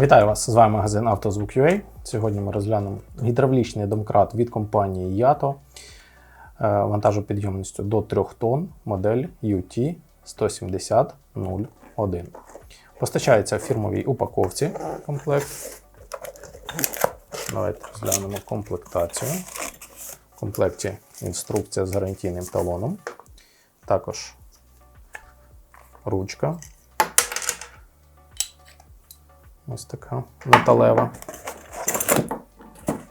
Вітаю вас! З вами магазин «Автозвук.UA». Сьогодні ми розглянемо гідравлічний домкрат від компанії Yato е, вантажопідйомністю до 3 тонн, модель UT 17001. Постачається в фірмовій упаковці комплект. Давайте розглянемо комплектацію. В комплекті інструкція з гарантійним талоном. Також ручка. Ось така металева.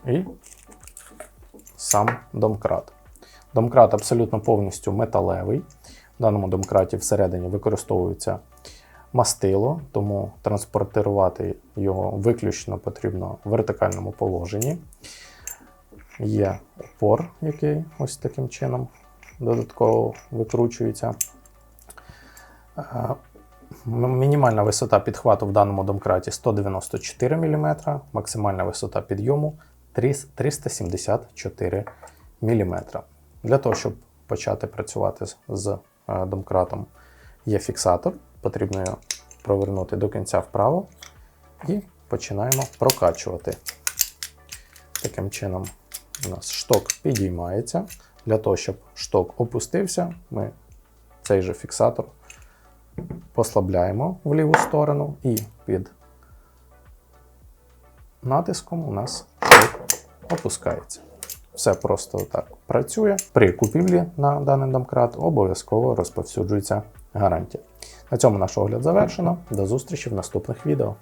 І сам домкрат. Домкрат абсолютно повністю металевий. В даному домкраті всередині використовується мастило, тому транспортувати його виключно потрібно в вертикальному положенні. Є опор, який ось таким чином додатково викручується. М- Мінімальна висота підхвату в даному домкраті 194 мм, максимальна висота підйому 374 мм. Для того, щоб почати працювати з- з е, домкратом, є фіксатор. Потрібно його провернути до кінця вправо і починаємо прокачувати. Таким чином, у нас шток підіймається. Для того, щоб шток опустився, ми цей же фіксатор послабляємо в ліву сторону і під натиском у нас опускається. Все просто так працює. При купівлі на даний домкрат обов'язково розповсюджується гарантія. На цьому наш огляд завершено. До зустрічі в наступних відео.